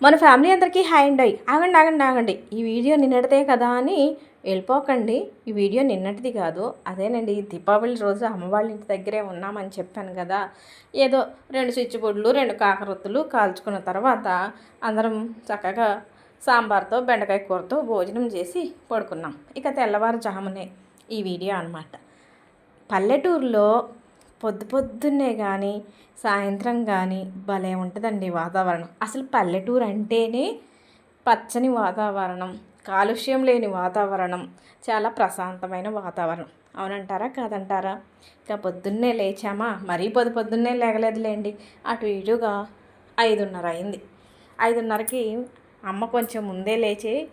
మన ఫ్యామిలీ అందరికీ హాయ్ అయ్యి ఆగండి ఆగండి ఆగండి. ఈ వీడియో నిన్నటిదే కదా అని వెళ్ళిపోకండి. ఈ వీడియో నిన్నటిది కాదు. అదేనండి దీపావళి రోజు అమ్మవాళ్ళ ఇంటి దగ్గరే ఉన్నామని చెప్పాను కదా. ఏదో రెండు స్విచ్ బోర్డులు రెండు కాకరొత్తులు కాల్చుకున్న తర్వాత అందరం చక్కగా సాంబార్తో బెండకాయ కూరతో భోజనం చేసి పడుకున్నాం. ఇక తెల్లవారుజామునే ఈ వీడియో అనమాట పల్లెటూరులో పొద్దు పొద్దున్నే కానీ సాయంత్రం కానీ భలే ఉంటుందండి వాతావరణం. అసలు పల్లెటూరు అంటేనే పచ్చని వాతావరణం కాలుష్యం లేని వాతావరణం చాలా ప్రశాంతమైన వాతావరణం. అవునంటారా? కాదంటారా? ఇక పొద్దున్నే లేచామా? మరీ పొద్దు పొద్దున్నే లేగలేదులేండి. అటు ఇటుగా ఐదున్నర అయింది. ఐదున్నరకి అమ్మ కొంచెం ముందే లేచి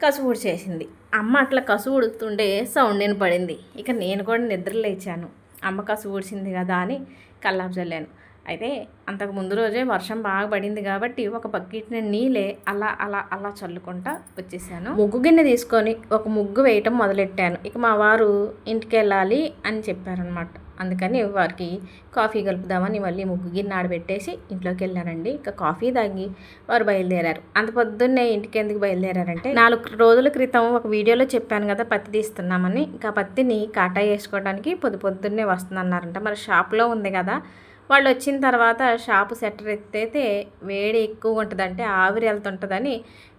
కసువుడు చేసింది. అమ్మ అట్లా కసువు ఉడుకుతుండే సౌండ్ పడింది ఇక నేను కూడా నిద్ర లేచాను అమ్మకాసు ఊడ్చింది కదా అని కల్లాపు చల్లాను. అయితే అంతకు ముందు రోజే వర్షం బాగా పడింది కాబట్టి ఒక బకెట్న నీళ్ళే అలా అలా అలా చల్లుకుంటా వచ్చేసాను. ముగ్గు గిన్నె తీసుకొని ఒక ముగ్గు వేయటం మొదలెట్టాను. ఇక మా వారు ఇంటికి వెళ్ళాలి అని చెప్పారనమాట అందుకని వారికి కాఫీ కలుపుదామని మళ్ళీ ముగ్గు గిన్నె ఆడబెట్టేసి ఇంట్లోకి వెళ్ళానండి. ఇక కాఫీ తాగి వారు బయలుదేరారు. అంత పొద్దున్నే ఇంటికి ఎందుకు బయలుదేరారంటే నాలుగు రోజుల క్రితం ఒక వీడియోలో చెప్పాను కదా పత్తి తీస్తున్నామని. ఇంకా పత్తిని కాటా వేసుకోవడానికి పొద్దు పొద్దున్నే వస్తుందన్నారంట. మరి షాప్లో ఉంది కదా వాళ్ళు వచ్చిన తర్వాత షాపు సెట్టర్ ఎత్తైతే వేడి ఎక్కువ ఉంటుందంటే ఆవిరి వెళ్తుంటుందని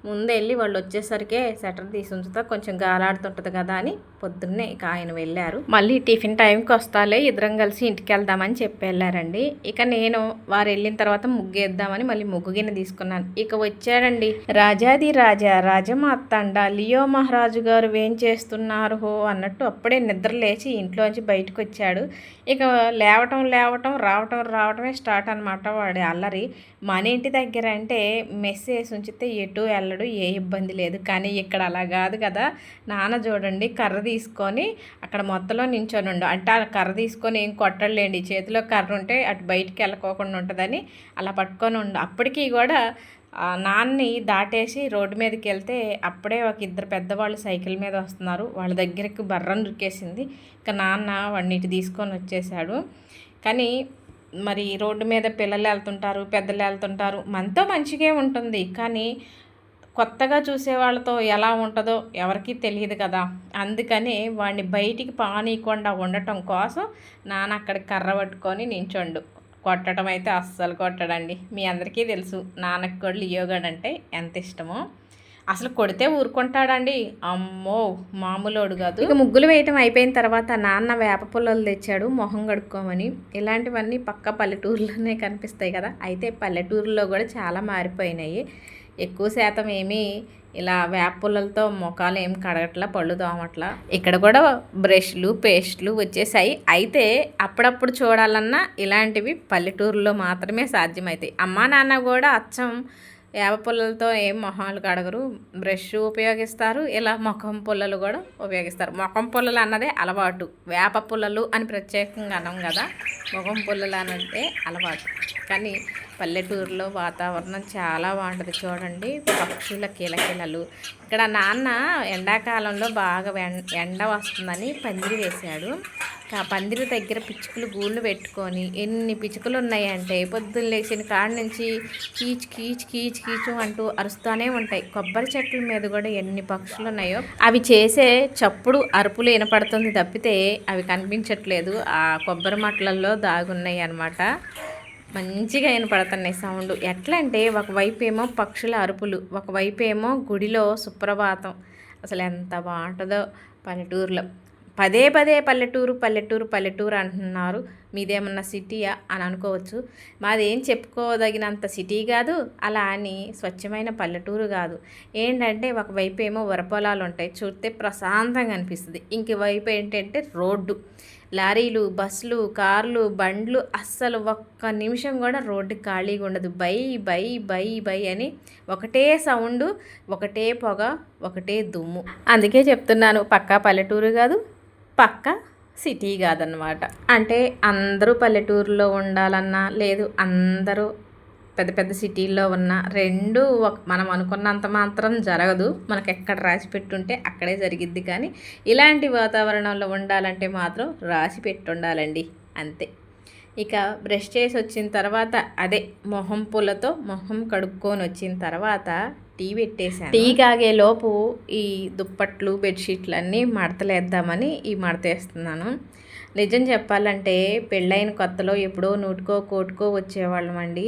ముందు వెళ్ళి వాళ్ళు వచ్చేసరికే సెటర్ తీసి ఉంచుతా కొంచెం గాలాడుతుంటుంది కదా అని పొద్దున్నే ఇక ఆయన వెళ్ళారు. మళ్ళీ టిఫిన్ టైంకి వస్తాలే ఇద్దరం కలిసి ఇంటికి వెళ్దామని చెప్పి వెళ్ళారండి. ఇక నేను వారు వెళ్ళిన తర్వాత ముగ్గేద్దామని మళ్ళీ ముగ్గు గిన్నె తీసుకున్నాను. ఇక వచ్చాడండి రాజాది రాజా రాజమాత్తండ లియో మహారాజు గారు ఏం చేస్తున్నారు హో అన్నట్టు అప్పుడే నిద్ర లేచి ఇంట్లోంచి బయటకు వచ్చాడు ఇక లేవటం లేవటం రావటం రావటమే స్టార్ట్ అనమాట వాడి అల్లరి. మన ఇంటి దగ్గర అంటే మెస్ వేసి ఉంచితే ఎటు వెళ్ళ వెళ్ళడు ఏ ఇబ్బంది లేదు. కానీ ఇక్కడ అలా కాదు కదా. నాన్న చూడండి కర్ర తీసుకొని అక్కడ మొత్తలో నించొని అంటే ఆ కర్ర తీసుకొని ఏం కొట్టలేండి చేతిలో కర్ర ఉంటే అటు బయటికి వెళ్ళకోకుండా ఉంటుందని అలా పట్టుకొని ఉండు. అప్పటికీ కూడా నాన్ని దాటేసి రోడ్డు మీదకి వెళ్తే అప్పుడే ఒక ఇద్దరు పెద్దవాళ్ళు సైకిల్ మీద వస్తున్నారు. వాళ్ళ దగ్గరికి బర్రం రుక్కేసింది ఇక నాన్న వాడిని తీసుకొని వచ్చేసాడు. కానీ మరి రోడ్డు మీద పిల్లలు వెళ్తుంటారు పెద్దలు వెళ్తుంటారు. మనతో మంచిగా ఉంటుంది. కానీ కొత్తగా చూసే వాళ్ళతో ఎలా ఉంటుందో ఎవరికీ తెలియదు కదా. అందుకని వాడిని బయటికి పానీయకుండా ఉండటం కోసం నాన్న అక్కడ కర్ర పట్టుకొని నించోండు. కొట్టడం అయితే అస్సలు కొట్టడండి. మీ అందరికీ తెలుసు నాన్నకి కూడా లియోగాడ్ అంటే ఎంత ఇష్టమో. అసలు కొడితే ఊరుకుంటాడండి. అమ్మో మామూలోడు కాదు. ఇక ముగ్గులు వేయటం అయిపోయిన తర్వాత నాన్న వేప పుల్లలు తెచ్చాడు మొహం కడుక్కోమని. ఇలాంటివన్నీ పక్క పల్లెటూరులోనే కనిపిస్తాయి కదా. అయితే పల్లెటూరులో కూడా చాలా మారిపోయినాయి. ఎక్కువ శాతం ఏమీ ఇలా వేప పుల్లలతో ముఖాలు ఏం కడగట్లా పళ్ళు దోమట్లా. ఇక్కడ కూడా బ్రష్లు పేస్ట్లు వచ్చేసాయి. అయితే అప్పుడప్పుడు చూడాలన్నా ఇలాంటివి పల్లెటూరులో మాత్రమే సాధ్యమవుతాయి అమ్మా నాన్న కూడా అచ్చం వేప పుల్లలతో ఏం మొహాలు కడగరు. బ్రష్ ఉపయోగిస్తారు. ఇలా ముఖం పుల్లలు కూడా ఉపయోగిస్తారు. ముఖం పుల్లలు అన్నదే అలవాటు. వేప పుల్లలు అని ప్రత్యేకంగా అనం కదా. ముఖం పుల్లలు అన్నదే అలవాటు. కానీ పల్లెటూరులో వాతావరణం చాలా బాగుంటుంది. చూడండి పక్షుల కిలకిలలు. ఇక్కడ నాన్న ఎండాకాలంలో బాగా ఎండ వస్తుందని పందిరి వేశాడు. ఆ పందిరి దగ్గర పిచ్చుకలు గూళ్ళు పెట్టుకొని ఎన్ని పిచ్చుకలు ఉన్నాయంటే పొద్దున్న లేచిన కాడ నుంచి కీచ్ కీచ్ కీచ్ కీచు అంటూ అరుస్తూనే ఉంటాయి. కొబ్బరి చెట్ల మీద కూడా ఎన్ని పక్షులు ఉన్నాయో అవి చేసే చప్పుడు అరుపులు వినపడుతుంది తప్పితే అవి కనిపించట్లేదు. ఆ కొబ్బరి మట్లల్లో దాగున్నాయి అన్నమాట మంచిగా వినపడుతున్నాయి సౌండ్. ఎట్లా అంటే ఒకవైపు ఏమో పక్షుల అరుపులు ఒకవైపు ఏమో గుడిలో సుప్రభాతం. అసలు ఎంత బాగుంటుందో పల్లెటూరులో. పదే పదే పల్లెటూరు పల్లెటూరు పల్లెటూరు అంటున్నారు. మీదేమన్నా సిటీయా అని అనుకోవచ్చు. మాదేం చెప్పుకోదగినంత సిటీ కాదు అలా అని స్వచ్ఛమైన పల్లెటూరు కాదు. ఏంటంటే ఒకవైపు ఏమో వరపొలాలు ఉంటాయి చూస్తే ప్రశాంతంగా అనిపిస్తుంది. ఇంక వైపు ఏంటంటే రోడ్డు. లారీలు బస్సులు కార్లు బండ్లు అస్సలు ఒక్క నిమిషం కూడా రోడ్డు ఖాళీగా ఉండదు. బై బై బై బై అని ఒకటే సౌండ్ ఒకటే పొగ ఒకటే దుమ్ము. అందుకే చెప్తున్నాను పక్కా పల్లెటూరు కాదు పక్క సిటీ కాదనమాట అంటే అందరూ పల్లెటూరులో ఉండాలన్నా లేదు అందరూ పెద్ద పెద్ద సిటీల్లో ఉన్న రెండు మనం అనుకున్నంత మాత్రం జరగదు. మనకు ఎక్కడ రాసి పెట్టుంటే అక్కడే జరిగిద్ది. కానీ ఇలాంటి వాతావరణంలో ఉండాలంటే మాత్రం రాసి పెట్టుండాలండి. అంతే. ఇక బ్రష్ చేసి వచ్చిన తర్వాత అదే మొహం పూలతో మొహం కడుక్కొని వచ్చిన తర్వాత టీ పెట్టేసాను టీ కాగే లోపు ఈ దుప్పట్లు బెడ్షీట్లు అన్నీ మడతలేద్దామని ఈ మడతేస్తున్నాను నిజం చెప్పాలంటే పెళ్ళైన కొత్తలో ఎప్పుడో నూటుకో కోటుకో వచ్చేవాళ్ళమండి.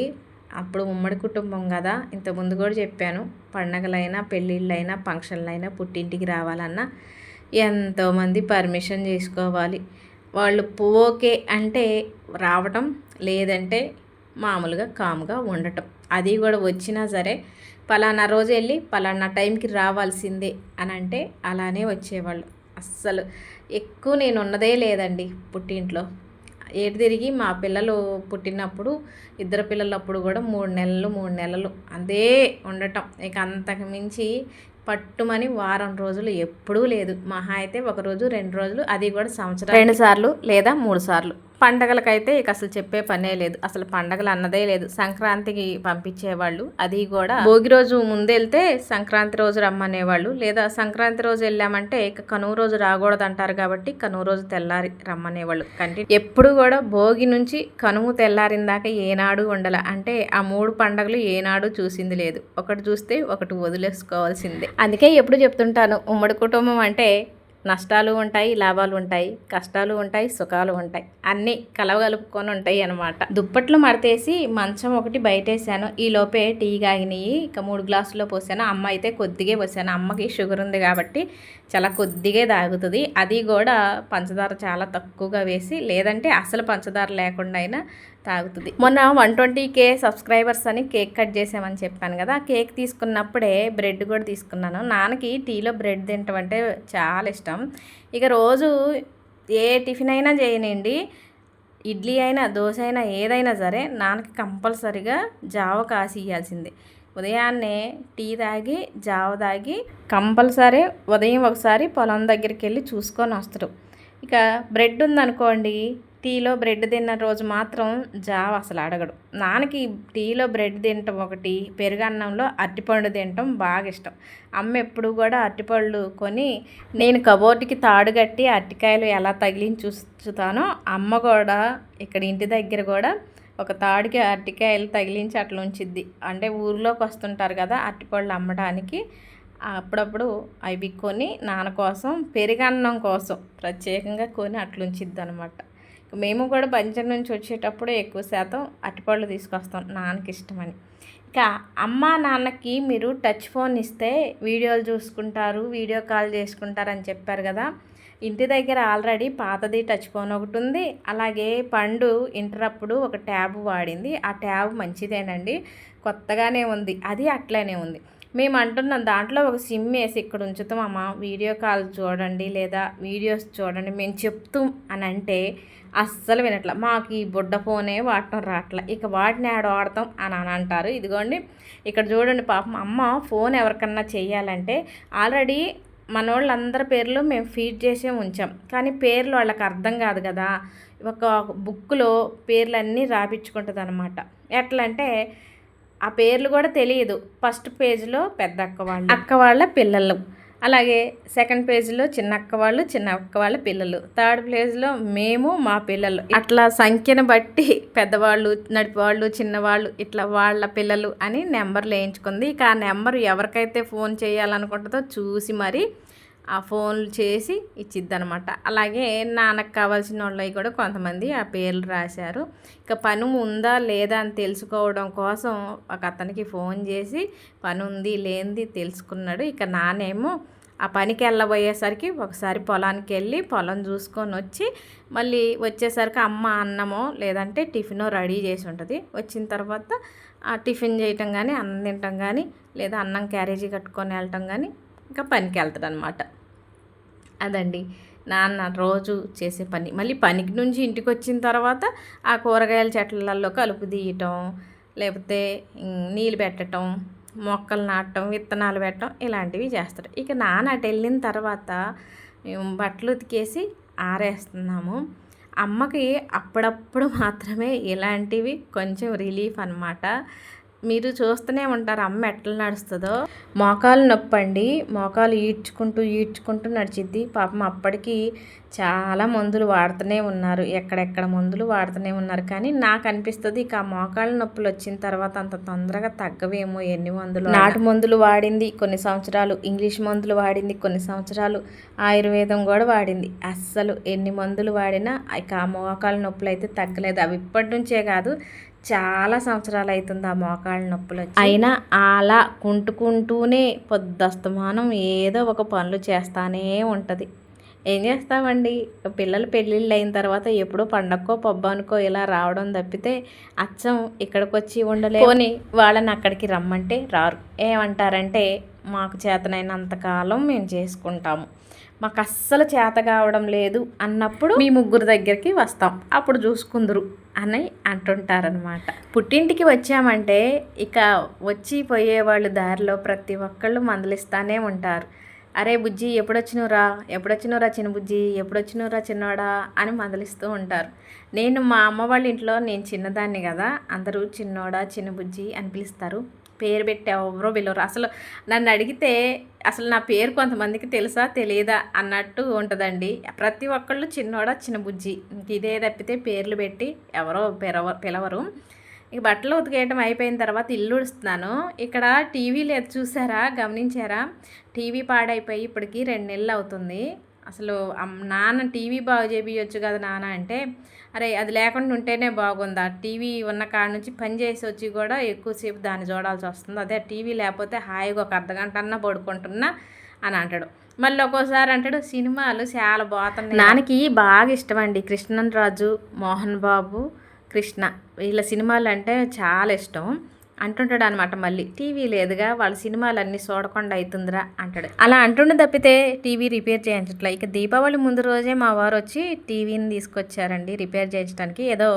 అప్పుడు ఉమ్మడి కుటుంబం కదా. ఇంతకుముందు కూడా చెప్పాను పండగలైనా పెళ్ళిళ్ళైనా ఫంక్షన్లైనా పుట్టింటికి రావాలన్నా ఎంతోమంది పర్మిషన్ చేసుకోవాలి. వాళ్ళు ఓకే అంటే రావటం లేదంటే మామూలుగా కామ్గా ఉండటం. అది కూడా వచ్చినా సరే పలానా రోజు వెళ్ళి పలానా టైంకి రావాల్సిందే అని అంటే అలానే వచ్చేవాళ్ళు. అస్సలు ఎక్కువ నేను ఉన్నదే లేదండి పుట్టింట్లో. ఏడు తిరిగి మా పిల్లలు పుట్టినప్పుడు ఇద్దరు పిల్లలప్పుడు కూడా మూడు నెలలు మూడు నెలలు అదే ఉండటం. ఇక అంతకు మించి పట్టుమని వారం రోజులు ఎప్పుడూ లేదు. మహా అయితే ఒక రోజు రెండు రోజులు అది కూడా సంవత్సరం రెండు సార్లు లేదా మూడు సార్లు. పండగలకైతే ఇక అసలు చెప్పే పనే లేదు. అసలు పండగలు అన్నదే లేదు. సంక్రాంతికి పంపించేవాళ్ళు. అది కూడా భోగి రోజు ముందెళ్తే సంక్రాంతి రోజు రమ్మనేవాళ్ళు. లేదా సంక్రాంతి రోజు వెళ్ళామంటే ఇక కనువు రోజు రాకూడదు అంటారు కాబట్టి కనువు రోజు తెల్లారి రమ్మనేవాళ్ళు. కంటి ఎప్పుడు కూడా భోగి నుంచి కనువు తెల్లారిన దాకా ఏనాడు ఉండాల. అంటే ఆ మూడు పండగలు ఏనాడు చూసింది లేదు. ఒకటి చూస్తే ఒకటి వదిలేసుకోవాల్సిందే. అందుకే ఎప్పుడు చెప్తుంటాను ఉమ్మడి కుటుంబం అంటే నష్టాలు ఉంటాయి లాభాలు ఉంటాయి కష్టాలు ఉంటాయి సుఖాలు ఉంటాయి. అన్నీ కలవగలుపుకొని ఉంటాయి అనమాట దుప్పట్లు మడతేసి మంచం ఒకటి బయటేసాను. ఈ లోపే టీ కాగినాయి ఇక మూడు గ్లాసుల్లో పోసాను. అమ్మ అయితే కొద్దిగా పోసాను. అమ్మకి షుగర్ ఉంది కాబట్టి చాలా కొద్దిగా తాగుతుంది. అది కూడా పంచదార చాలా తక్కువగా వేసి లేదంటే అసలు పంచదార లేకుండా అయినా తాగుతుంది. మొన్న వన్ ట్వంటీ కే సబ్స్క్రైబర్స్ అని కేక్ కట్ చేసామని చెప్పాను కదా. కేక్ తీసుకున్నప్పుడే బ్రెడ్ కూడా తీసుకున్నాను. నాన్నకి టీలో బ్రెడ్ తింటామంటే చాలా ఇష్టం. ఇక రోజు ఏ టిఫిన్ అయినా చేయనండి. ఇడ్లీ అయినా దోశ అయినా ఏదైనా సరే నాన్నకి కంపల్సరిగా జావ కాసి ఇవ్వాల్సిందే ఉదయాన్నే టీ తాగి జావ తాగి కంపల్సరీ ఉదయం ఒకసారి పొలం దగ్గరికి వెళ్ళి చూసుకొని వస్తారు. ఇక బ్రెడ్ ఉందనుకోండి టీలో బ్రెడ్ తిన్న రోజు మాత్రం జావ అసలు అడగడు. నాన్నకి టీలో బ్రెడ్ తినటం ఒకటి పెరుగన్నంలో అరటిపండు తినటం బాగా ఇష్టం. అమ్మ ఎప్పుడు కూడా అరటిపళ్ళు కొని నేను కబోర్డ్కి తాడు కట్టి అరటికాయలు ఎలా తగిలించి చూస్తానో అమ్మ కూడా ఇక్కడ ఇంటి దగ్గర కూడా ఒక తాడికి అరటికాయలు తగిలించి అట్లా ఉంచిద్ది. అంటే ఊర్లోకి వస్తుంటారు కదా అరటిపళ్ళు అమ్మడానికి. అప్పుడప్పుడు అవి కొని నాన్న కోసం పెరుగన్నం కోసం ప్రత్యేకంగా కొని అట్లుంచిద్ది అనమాట మేము కూడా బంజర్ నుంచి వచ్చేటప్పుడు ఎక్కువ శాతం అరటిపళ్ళు తీసుకొస్తాం నాన్నకి ఇష్టమని. ఇక అమ్మ నాన్నకి మీరు టచ్ ఫోన్ ఇస్తే వీడియోలు చూసుకుంటారు వీడియో కాల్ చేసుకుంటారని చెప్పారు కదా. ఇంటి దగ్గర ఆల్రెడీ పాతది టచ్ ఫోన్ ఒకటి ఉంది. అలాగే పండు ఇంటర్ అప్పుడు ఒక ట్యాబ్ వాడింది. ఆ ట్యాబ్ మంచిదేనండి. కొత్తగానే ఉంది. అది అట్లనే ఉంది. మేము అంటున్నాం దాంట్లో ఒక సిమ్ వేసి ఇక్కడ ఉంచుతాం అమ్మ. వీడియో కాల్ చూడండి లేదా వీడియోస్ చూడండి. మేము చెప్తాం అని అంటే అస్సలు వినట్ల. మాకు ఈ బుడ్డ ఫోనే వాడటం రావట్లే ఇక వాటిని ఆడ వాడతాం అని అని అంటారు. ఇదిగోండి ఇక్కడ చూడండి పాపం అమ్మ ఫోన్ ఎవరికన్నా చేయాలంటే ఆల్రెడీ మన వాళ్ళందరి పేర్లు మేము ఫీడ్ చేసే ఉంచాం. కానీ పేర్లు వాళ్ళకి అర్థం కాదు కదా. ఒక బుక్లో పేర్లన్నీ రాపించుకుంటుంది అనమాట ఎట్లా అంటే ఆ పేర్లు కూడా తెలియదు. ఫస్ట్ పేజ్లో పెద్ద అక్క వాళ్ళు. అక్క వాళ్ళ పిల్లలు. అలాగే సెకండ్ పేజ్లో చిన్న అక్క వాళ్ళు చిన్న అక్క వాళ్ళ పిల్లలు. థర్డ్ పేజ్లో మేము మా పిల్లలు. అట్లా సంఖ్యను బట్టి పెద్దవాళ్ళు నడిపేవాళ్ళు చిన్నవాళ్ళు ఇట్లా వాళ్ళ పిల్లలు అని నెంబర్లు వేయించుకుంది. ఇక ఆ నెంబర్ ఎవరికైతే ఫోన్ చేయాలనుకుంటుందో చూసి మరి ఆ ఫోన్లు చేసి ఇచ్చిద్దనమాట. అలాగే నాన్నకు కావాల్సిన వాళ్ళవి కూడా కొంతమంది ఆ పేర్లు రాశారు. ఇక పని ఉందా లేదా అని తెలుసుకోవడం కోసం ఒక అతనికి ఫోన్ చేసి పని ఉంది లేనిది తెలుసుకున్నాడు. ఇక నానేమో ఆ పనికి వెళ్ళబోయేసరికి ఒకసారి పొలానికి వెళ్ళి పొలం చూసుకొని వచ్చి మళ్ళీ వచ్చేసరికి అమ్మ అన్నమో లేదంటే టిఫినో రెడీ చేసి ఉంటుంది. వచ్చిన తర్వాత ఆ టిఫిన్ చేయటం కానీ అన్నం తినటం కానీ లేదా అన్నం క్యారేజీ కట్టుకొని వెళ్ళటం కానీ ఇంకా పనికి వెళ్తాడు అనమాట అదండి. నాన్న రోజు చేసే పని. మళ్ళీ పనికి నుంచి ఇంటికి వచ్చిన తర్వాత ఆ కూరగాయల చెట్లలో కలుపు తీయటం లేకపోతే నీళ్ళు పెట్టడం మొక్కలు నాటడం విత్తనాలు పెట్టడం ఇలాంటివి చేస్తాడు ఇక నాన్న అటు వెళ్ళిన తర్వాత మేము బట్టలు ఉతికేసి ఆరేస్తున్నాము. అమ్మకి అప్పుడప్పుడు మాత్రమే ఇలాంటివి కొంచెం రిలీఫ్ అనమాట మీరు చూస్తూనే ఉంటారు అమ్మ ఎట్లా నడుస్తుందో. మోకాలు నొప్పి అండి మోకాలు ఈడ్చుకుంటూ ఈడ్చుకుంటూ నడిచిద్ది. పాపం అప్పటికి చాలా మందులు వాడుతూనే ఉన్నారు. ఎక్కడెక్కడ మందులు వాడుతూనే ఉన్నారు. కానీ నాకు అనిపిస్తుంది ఇక ఆ మోకాళ్ళ నొప్పులు వచ్చిన తర్వాత అంత తొందరగా తగ్గవేమో ఎన్ని మందులు నాటు మందులు వాడింది కొన్ని సంవత్సరాలు. ఇంగ్లీష్ మందులు వాడింది కొన్ని సంవత్సరాలు. ఆయుర్వేదం కూడా వాడింది. అస్సలు ఎన్ని మందులు వాడినా ఇక ఆ మోకాళ్ళ నొప్పులు అయితే తగ్గలేదు. అవి ఇప్పటి నుంచే కాదు చాలా సంవత్సరాలు అవుతుంది ఆ మోకాళ్ళ నొప్పులు అయినా అలా కుంటుకుంటూనే పొద్దస్తమానం ఏదో ఒక పనులు చేస్తానే ఉంటుంది. ఏం చేస్తామండి? పిల్లలు పెళ్ళిళ్ళు అయిన తర్వాత ఎప్పుడో పండక్కో పబ్బానుకో ఇలా రావడం తప్పితే అచ్చం ఇక్కడికి వచ్చి ఉండలేదు పోనీ వాళ్ళని అక్కడికి రమ్మంటే రారు. ఏమంటారంటే మాకు చేతనైనంతకాలం మేము చేసుకుంటాము. మాకు అస్సలు చేత కావడం లేదు అన్నప్పుడు మీ ముగ్గురు దగ్గరికి వస్తాం. అప్పుడు చూసుకుందరు అని అంటుంటారనమాట పుట్టింటికి వచ్చామంటే ఇక వచ్చి పోయేవాళ్ళు దారిలో ప్రతి ఒక్కళ్ళు మందలిస్తానే ఉంటారు. అరే బుజ్జి ఎప్పుడొచ్చినోరా ఎప్పుడొచ్చినోరా చిన్న బుజ్జి? ఎప్పుడొచ్చినోరా చిన్నవాడా? అని మందలిస్తూ ఉంటారు. నేను మా అమ్మ వాళ్ళ ఇంట్లో నేను చిన్నదాన్ని కదా అందరూ చిన్నోడా చిన్న బుజ్జి అని పిలుస్తారు. పేరు పెట్టి ఎవరో పిలవరు. అసలు నన్ను అడిగితే అసలు నా పేరు కొంతమందికి తెలుసా తెలియదా అన్నట్టు ఉంటుందండి. ప్రతి ఒక్కళ్ళు చిన్నోడా చిన్న బుజ్జి. ఇంక ఇదే తప్పితే పేర్లు పెట్టి ఎవరో పిలవ పిలవరు. ఇక బట్టలు ఉతికేయటం అయిపోయిన తర్వాత ఇల్లు ఉడుస్తున్నాను. ఇక్కడ టీవీ లేదు చూసారా? గమనించారా? టీవీ పాడైపోయి ఇప్పటికి రెండు నెలలు అవుతుంది. అసలు నాన్న టీవీ బాగు చేపించచ్చు కదా నాన్న అంటే అరే అది లేకుండా ఉంటేనే బాగుందా. టీవీ ఉన్న కాడ నుంచి పని చేసి వచ్చి కూడా ఎక్కువసేపు దాన్ని చూడాల్సి వస్తుంది. అదే టీవీ లేకపోతే హాయిగా ఒక అర్ధగంట అన్నా పడుకుంటున్నా అని అంటాడు. మళ్ళీ ఒక్కోసారి అంటాడు సినిమాలు చాలా బాగుతున్నాయి. నాన్నకి బాగా ఇష్టం అండి కృష్ణన్ రాజు మోహన్ బాబు కృష్ణ. వీళ్ళ సినిమాలు అంటే చాలా ఇష్టం. అంటుంటాడు అనమాట మళ్ళీ టీవీ లేదుగా వాళ్ళ సినిమాలన్నీ చూడకుండా అవుతుందిరా అంటాడు. అలా అంటుండే తప్పితే టీవీ రిపేర్ చేయించట్లే. ఇక దీపావళి ముందు రోజే మా వారు వచ్చి టీవీని తీసుకొచ్చారండి రిపేర్ చేయించడానికి ఏదో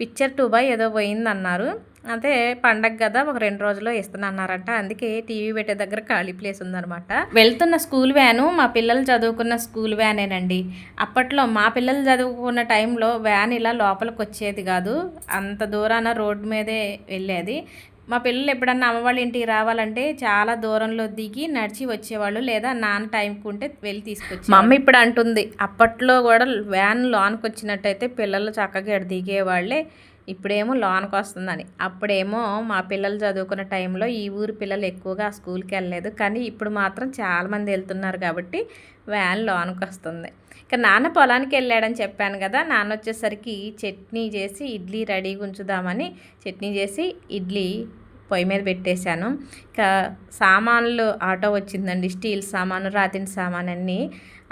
పిక్చర్ టూ బై ఏదో పోయిందన్నారు. అంటే పండగ కదా ఒక రెండు రోజుల్లో ఇస్తున్నారంట అందుకే టీవీ పెట్టే దగ్గర ఖాళీ ప్లేస్ ఉందన్నమాట. వెళ్తున్న స్కూల్ వ్యాను మా పిల్లలు చదువుకున్న స్కూల్ వ్యానేనండి. అప్పట్లో మా పిల్లలు చదువుకున్న టైంలో వ్యాన్ ఇలా లోపలికి వచ్చేది కాదు. అంత దూరాన రోడ్డు మీదే వెళ్ళేది. మా పిల్లలు ఎప్పుడన్నా అమ్మ వాళ్ళ ఇంటికి రావాలంటే చాలా దూరంలో దిగి నడిచి వచ్చేవాళ్ళు లేదా నాన్న టైంకి ఉంటే వెళ్ళి తీసుకొచ్చి మా అమ్మ ఇప్పుడు అంటుంది అప్పట్లో కూడా వ్యాన్ లోన్కి వచ్చినట్టయితే పిల్లలు చక్కగా దిగేవాళ్ళే ఇప్పుడేమో లోన్కి వస్తుందని. అప్పుడేమో మా పిల్లలు చదువుకున్న టైంలో ఈ ఊరు పిల్లలు ఎక్కువగా స్కూల్కి వెళ్ళలేదు. కానీ ఇప్పుడు మాత్రం చాలామంది వెళ్తున్నారు కాబట్టి వ్యాన్ లోన్కి వస్తుంది. ఇక నాన్న పొలానికి వెళ్ళాడని చెప్పాను కదా నాన్న వచ్చేసరికి చట్నీ చేసి ఇడ్లీ రెడీగా ఉంచుదామని చట్నీ చేసి ఇడ్లీ పొయ్యి మీద పెట్టేశాను. ఇక సామాన్లు ఆటో వచ్చిందండి స్టీల్ సామాను రాతిన సామాన్ అన్నీ.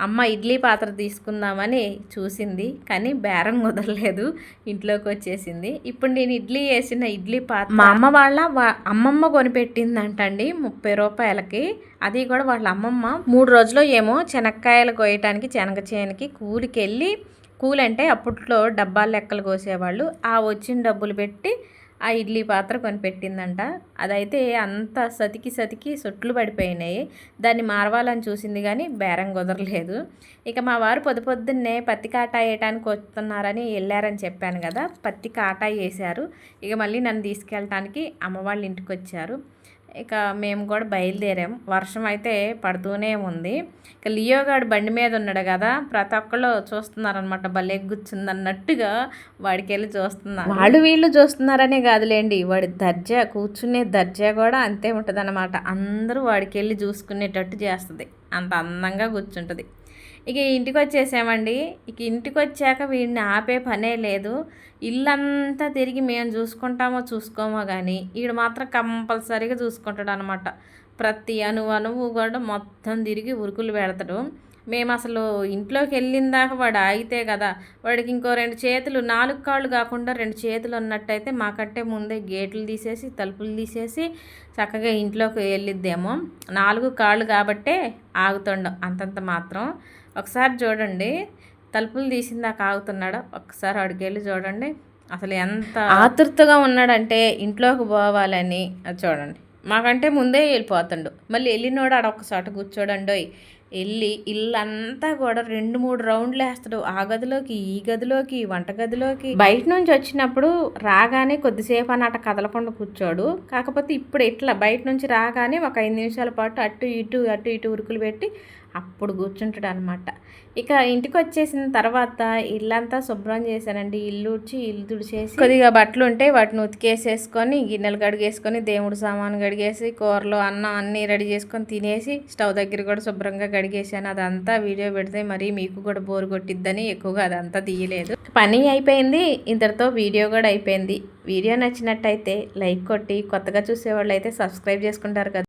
అమ్మ ఇడ్లీ పాత్ర తీసుకుందామని చూసింది కానీ బేరం కుదరలేదు ఇంట్లోకి వచ్చేసింది. ఇప్పుడు నేను ఇడ్లీ వేసిన ఇడ్లీ పాత్ర మా అమ్మ వాళ్ళ అమ్మమ్మ కొనిపెట్టిందంటండి ముప్పై రూపాయలకి. అది కూడా వాళ్ళ అమ్మమ్మ. మూడు రోజులు ఏమో శనక్కాయలు కోయటానికి శనగ చేనుకి కూలికెళ్ళి కూలంటే అప్పట్లో డబ్బాలు లెక్కలు కోసేవాళ్ళు. ఆ వచ్చిన డబ్బులు పెట్టి ఆ ఇడ్లీ పాత్ర కొనిపెట్టిందంట. అదైతే అంత సతికి సతికి సొట్లు పడిపోయినాయి. దాన్ని మారవాలని చూసింది కానీ బేరం కుదరలేదు. ఇక మా వారు పొద్దు పొద్దున్నే పత్తి కాటా వేయటానికి వస్తున్నారని వెళ్ళారని చెప్పాను కదా పత్తి కాటా వేశారు. ఇక మళ్ళీ నన్ను తీసుకెళ్ళటానికి అమ్మ వాళ్ళ ఇంటికి వచ్చారు. ఇక మేము కూడా బయలుదేరాం. వర్షం అయితే పడుతూనే ఉంది. ఇక లియోగాడు బండి మీద ఉన్నాడు కదా ప్రతి ఒక్కళ్ళు చూస్తున్నారనమాట భలే గుచ్చింది అన్నట్టుగా వాడికి వెళ్ళి చూస్తున్నారు. వాళ్ళు వీళ్ళు చూస్తున్నారనే కాదులేండి వాడి దర్జా కూర్చునే దర్జా కూడా అంతే ఉంటుంది అందరూ వాడికి వెళ్ళి చూసుకునేటట్టు చేస్తుంది. అంత అందంగా కూర్చుంటుంది ఇక ఇంటికి వచ్చేసామండి ఇక ఇంటికి వచ్చాక వీడిని ఆపే పనే లేదు. ఇల్లంతా తిరిగి మేము చూసుకుంటామో చూసుకోమో కానీ వీడు మాత్రం కంపల్సరీగా చూసుకుంటాడు అనమాట ప్రతి అణువు అణువు కూడా మొత్తం తిరిగి ఉరుకులు పెడతాడు. మేము అసలు ఇంట్లోకి వెళ్ళిన దాకా వాడు ఆగితే కదా వాడికి ఇంకో రెండు చేతులు నాలుగు కాళ్ళు కాకుండా రెండు చేతులు ఉన్నట్టయితే మాకంటే ముందే గేట్లు తీసేసి తలుపులు తీసేసి చక్కగా ఇంట్లోకి వెళ్ళిద్దేమో. నాలుగు కాళ్ళు కాబట్టే ఆగుతుండం అంతంత మాత్రం. ఒకసారి చూడండి తలుపులు తీసిందాక ఆగుతున్నాడు? ఒకసారి అడిగేళ్ళు చూడండి అసలు ఎంత ఆతృతగా ఉన్నాడంటే ఇంట్లోకి పోవాలని. అది చూడండి మాకంటే ముందే వెళ్ళిపోతుండు. మళ్ళీ వెళ్ళినోడు ఆడ ఒక్కసాట కూర్చోడండోయ్ వెళ్ళి ఇల్లంతా కూడా రెండు మూడు రౌండ్లు వేస్తాడు. ఆ గదిలోకి ఈ గదిలోకి వంట గదిలోకి. బయట నుంచి వచ్చినప్పుడు రాగానే కొద్దిసేపు అన్నట కదలకుండా కూర్చోడు. కాకపోతే ఇప్పుడు ఇట్లా బయట నుంచి రాగానే ఒక ఐదు నిమిషాల పాటు అటు ఇటు అటు ఇటు ఉరుకులు పెట్టి అప్పుడు కూర్చుంటాడు అనమాట ఇక ఇంటికి వచ్చేసిన తర్వాత ఇల్లంతా శుభ్రం చేశానండి. ఇల్లు ఉడిచి ఇల్లు తుడిచేసి కొద్దిగా బట్టలు ఉంటే వాటిని ఉతికేసేసుకొని గిన్నెలు కడిగేసుకొని దేవుడు సామాను కడిగేసి కూరలు అన్నం అన్నీ రెడీ చేసుకొని తినేసి స్టవ్ దగ్గర కూడా శుభ్రంగా కడిగేసాను అదంతా వీడియో పెడితే మరి మీకు కూడా బోరు కొట్టిద్దని ఎక్కువగా అదంతా తీయలేదు. పని అయిపోయింది. ఇంతటితో వీడియో కూడా అయిపోయింది. వీడియో నచ్చినట్టయితే లైక్ కొట్టి కొత్తగా చూసేవాళ్ళు అయితే సబ్స్క్రైబ్ చేసుకుంటారు కదా.